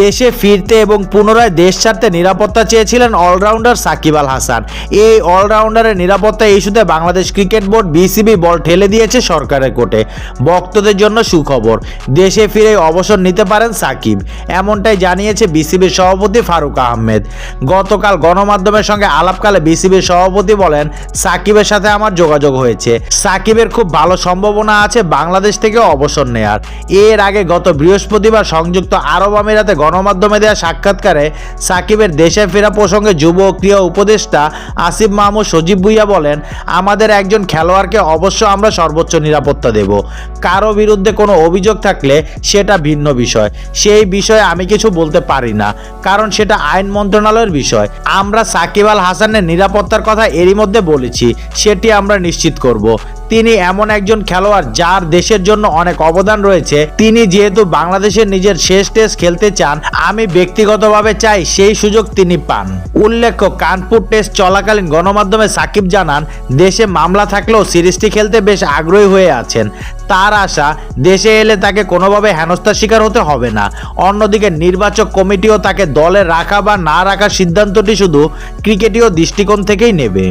দেশে ফিরতে এবং পুনরায় দেশ ছাড়তে নিরাপত্তা চেয়েছিলেন অলরাউন্ডার সাকিব আল হাসান। এই অলরাউন্ডারের নিরাপত্তা ইস্যুতে Bangladesh cricket board BCB ball ঠেলে দিয়েছে সরকারের কোর্টে। ভক্তদের জন্য সুখবর, দেশে ফিরে অবসর নিতে পারেন সাকিব, এমনটাই জানিয়েছে বিসিবির সভাপতি ফারুক আহমেদ। গতকাল গণমাধ্যমের সঙ্গে আলাপকালে বিসিবির সভাপতি বলেন, সাকিবের সাথে আমার যোগাযোগ হয়েছে। সাকিবের খুব ভালো সম্ভাবনা আছে বাংলাদেশ থেকে অবসর নেয়ার। এর আগে গত বৃহস্পতিবার সংযুক্ত আরব আমিরাতে গণমাধ্যমে দেওয়া সাক্ষাৎকারে সাকিবের দেশে ফেরা প্রসঙ্গে যুব ক্রীড়া উপদেষ্টা আসিফ মাহমুদ সজীব ভুইয়া বলেন, আমাদের একজন খেলোয়াড়কে অবশ্য আমরা সর্বোচ্চ নিরাপত্তা দেব। কারও বিরুদ্ধে কোনো অভিযোগ থাকলে সেটা ভিন্ন বিষয়। সেই বিষয়ে আমি কিছু বলতে পারি না, কারণ সেটা আইন মন্ত্রণালয়ের বিষয়। আমরা সাকিব আল হাসানের নিরাপত্তার কথা এরই মধ্যে বলেছি, সেটি আমরা নিশ্চিত করব। তিনি এমন একজন খেলোয়াড় যার দেশের জন্য অনেক অবদান রয়েছে। তিনি যেহেতু বাংলাদেশের নিজের শেষ টেস্ট খেলতে চান আমি ব্যক্তিগতভাবে চাই সেই সুযোগ তিনি পান। উল্লেখ্য, কানপুর টেস্ট চলাকালীন গণমাধ্যমে সাকিব জানান, দেশে মামলা থাকলেও সিরিজটি খেলতে বেশ আগ্রহী হয়ে আছেন। তার আশা, দেশে এলে তাকে কোনোভাবে হেনস্থার শিকার হতে হবে না। অন্যদিকে নির্বাচক কমিটিও তাকে দলে রাখা বা না রাখার সিদ্ধান্তটি শুধু ক্রিকেটীয় দৃষ্টিকোণ থেকেই নেবে।